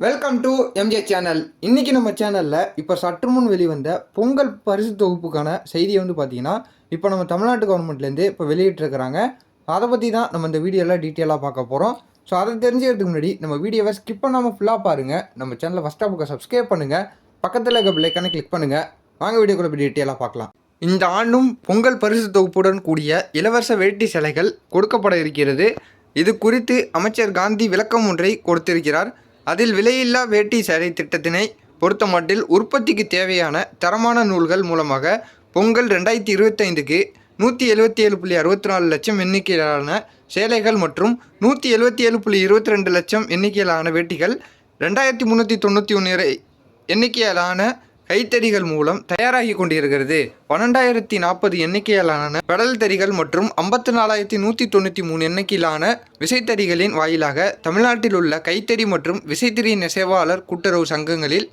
Welcome to MJ channel இன்றைக்கி நம்ம சேனலில் இப்போ சற்று முன் வெளிவந்த பொங்கல் பரிசு தொகுப்புக்கான செய்தியை வந்து பார்த்தீங்கன்னா இப்போ நம்ம தமிழ்நாட்டு கவர்மெண்ட்லேருந்து இப்போ வெளியிட்டிருக்கிறாங்க. அதை பற்றி தான் நம்ம இந்த வீடியோவில் டீட்டெயிலாக பார்க்க போகிறோம் ஸோ அதை தெரிஞ்சுக்கிறதுக்கு முன்னாடி நம்ம வீடியோவை ஸ்கிப் பண்ணாமல் ஃபுல்லாக பாருங்கள் நம்ம சேனலை ஃபஸ்ட்டாக பக்கம் சப்ஸ்கிரைப் பண்ணுங்கள் பக்கத்தில் இருக்க பிள்ளைக்கான கிளிக் பண்ணுங்கள் வாங்க வீடியோக்குள்ள போய் டீட்டெயிலாக பார்க்கலாம். இந்த ஆண்டும் பொங்கல் பரிசு தொகுப்புடன் கூடிய இலவச வேட்டி சிலைகள் கொடுக்கப்பட இருக்கிறது. இது குறித்து அமைச்சர் காந்தி விளக்கம் ஒன்றை கொடுத்திருக்கிறார். அதில் விலையில்லா வேட்டி சேலை திட்டத்தினை பொறுத்தமட்டில் உற்பத்திக்கு தேவையான தரமான நூல்கள் மூலமாக பொங்கல் ரெண்டாயிரத்தி இருபத்தைந்துக்கு நூற்றி எழுபத்தி ஏழு புள்ளி அறுபத்தி நாலு லட்சம் எண்ணிக்கையிலான சேலைகள் மற்றும் நூற்றி எழுபத்தி ஏழு புள்ளி இருபத்தி ரெண்டு லட்சம் எண்ணிக்கையிலான வேட்டிகள் ரெண்டாயிரத்தி முந்நூற்றி தொண்ணூற்றி ஒன்று எண்ணிக்கையிலான கைத்தறிகள் மூலம் தயாராகி கொண்டிருக்கிறது. பன்னெண்டாயிரத்தி நாற்பது எண்ணிக்கையிலான பெடல் தறிகள் மற்றும் ஐம்பத்தி நாலாயிரத்தி நூற்றி தொண்ணூற்றி மூணு எண்ணிக்கையிலான விசைத்தறிகளின் வாயிலாக தமிழ்நாட்டில் உள்ள கைத்தறி மற்றும் விசைத்தறி நெசவாளர் கூட்டுறவு சங்கங்களில்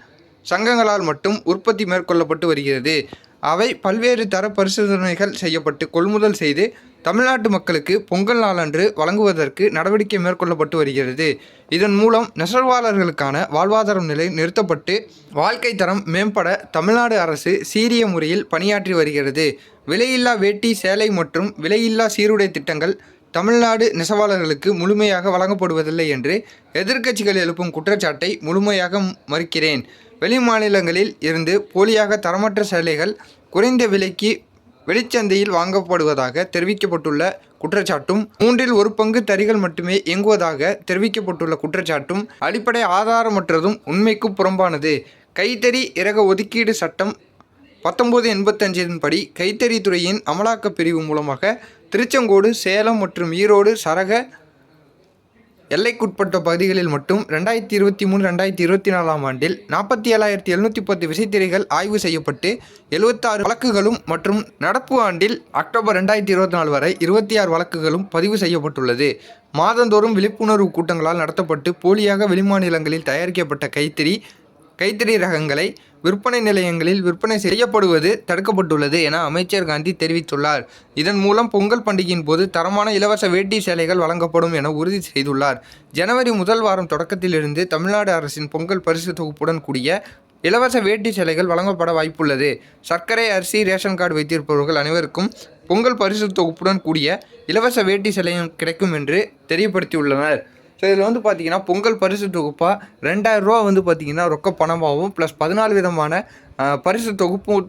சங்கங்களால் மட்டும் உற்பத்தி மேற்கொள்ளப்பட்டு வருகிறது. அவை பல்வேறு தர பரிசோதனைகள் செய்யப்பட்டு கொள்முதல் செய்து தமிழ்நாட்டு மக்களுக்கு பொங்கல் நாளன்று வழங்குவதற்கு நடவடிக்கை மேற்கொள்ளப்பட்டு வருகிறது. இதன் மூலம் நெசவாளர்களுக்கான வாழ்வாதாரம் நிலை நிறுத்தப்பட்டு வாழ்க்கை தரம் மேம்பட தமிழ்நாடு அரசு சீரிய முறையில் பணியாற்றி வருகிறது. விலையில்லா வேட்டி சேலை மற்றும் விலையில்லா சீருடை திட்டங்கள் தமிழ்நாடு நெசவாளர்களுக்கு முழுமையாக வழங்கப்படுவதில்லை என்று எதிர்க்கட்சிகள் எழுப்பும் குற்றச்சாட்டை முழுமையாக மறுக்கிறேன். வெளி மாநிலங்களில் இருந்து போலியாக தரமற்ற சேலைகள் குறைந்த விலைக்கு வெளிச்சந்தையில் வாங்கப்படுவதாக தெரிவிக்கப்பட்டுள்ள குற்றச்சாட்டும் மூன்றில் ஒரு பங்கு தறிகள் மட்டுமே இயங்குவதாக தெரிவிக்கப்பட்டுள்ள குற்றச்சாட்டும் அடிப்படை ஆதாரமற்றதும் உண்மைக்கு புறம்பானது. கைத்தறி இறக ஒதுக்கீடு சட்டம் பத்தொம்போது எண்பத்தஞ்சின் படி கைத்தறித்துறையின் அமலாக்கப் பிரிவு மூலமாக திருச்செங்கோடு சேலம் மற்றும் ஈரோடு சரக எல்லைக்குட்பட்ட பகுதிகளில் மட்டும் ரெண்டாயிரத்தி இருபத்தி மூணு ரெண்டாயிரத்தி இருபத்தி நாலாம் ஆண்டில் நாற்பத்தி ஏழாயிரத்தி எழுநூற்றி பத்து விசைத்திரைகள் ஆய்வு செய்யப்பட்டு எழுபத்தாறு வழக்குகளும் மற்றும் நடப்பு ஆண்டில் அக்டோபர் ரெண்டாயிரத்தி இருபத்தி நாலு வரை இருபத்தி ஆறு வழக்குகளும் பதிவு செய்யப்பட்டுள்ளது. மாதந்தோறும் விழிப்புணர்வு கூட்டங்களால் நடத்தப்பட்டு போலியாக வெளிமாநிலங்களில் தயாரிக்கப்பட்ட கைத்தறி கைத்தறி ரகங்களை விற்பனை நிலையங்களில் விற்பனை செய்யப்படுவது தடுக்கப்பட்டுள்ளது என அமைச்சர் காந்தி தெரிவித்துள்ளார். இதன் மூலம் பொங்கல் பண்டிகையின் போது தரமான இலவச வேட்டி சேலைகள் வழங்கப்படும் என உறுதி செய்துள்ளார். ஜனவரி முதல் வாரம் தொடக்கத்திலிருந்து தமிழ்நாடு அரசின் பொங்கல் பரிசு தொகுப்புடன் கூடிய இலவச வேட்டி சேலைகள் வழங்கப்பட வாய்ப்புள்ளது. சர்க்கரை அரிசி ரேஷன் கார்டு வைத்திருப்பவர்கள் அனைவருக்கும் பொங்கல் பரிசு தொகுப்புடன் கூடிய இலவச வேட்டி சேலையும் கிடைக்கும் என்று தெரியப்படுத்தியுள்ளனர். ஸோ இதில் வந்து பார்த்தீங்கன்னா பொங்கல் பரிசு தொகுப்பாக ரெண்டாயிரரூவா வந்து பார்த்தீங்கன்னா ரொக்க பணமாகவும் ப்ளஸ் பதினாலு விதமான பரிசு தொகுப்பும்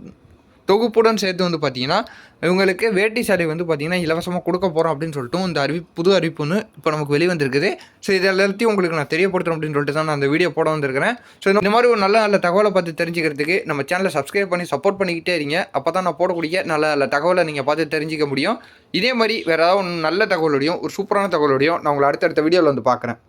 தொகுப்புடன் சேர்த்து வந்து பார்த்தீங்கன்னா இவங்களுக்கு வேட்டி சாலை வந்து பார்த்தீங்கன்னா இலவசமாக கொடுக்க போகிறோம் அப்படின்னு சொல்லிட்டு இந்த அறிவி புது அறிவிப்புன்னு இப்போ நமக்கு வெளிவந்திருக்குது ஸோ இது எல்லாத்தையும் உங்களுக்கு நான் தெரியப்படுத்துறேன் அப்படின்னு சொல்லிட்டு தான் நான் அந்த வீடியோ போட வந்திருக்கிறேன். ஸோ இந்த மாதிரி ஒரு நல்ல நல்ல தகவலை பார்த்து தெரிஞ்சுக்கிறதுக்கு நம்ம சேனலை சப்ஸ்கிரைப் பண்ணி சப்போர்ட் பண்ணிக்கிட்டே இருங்க. அப்போ தான் நான் போடக்கூடிய நல்ல நல்ல தகவலை நீங்கள் பார்த்து தெரிஞ்சிக்க முடியும். இதே மாதிரி வேறு ஏதாவது ஒன்று நல்ல தகவலோடையும் ஒரு சூப்பரான தகவலோடையும் நான் உங்களை அடுத்தடுத்த வீடியோவில் வந்து பார்க்குறேன்.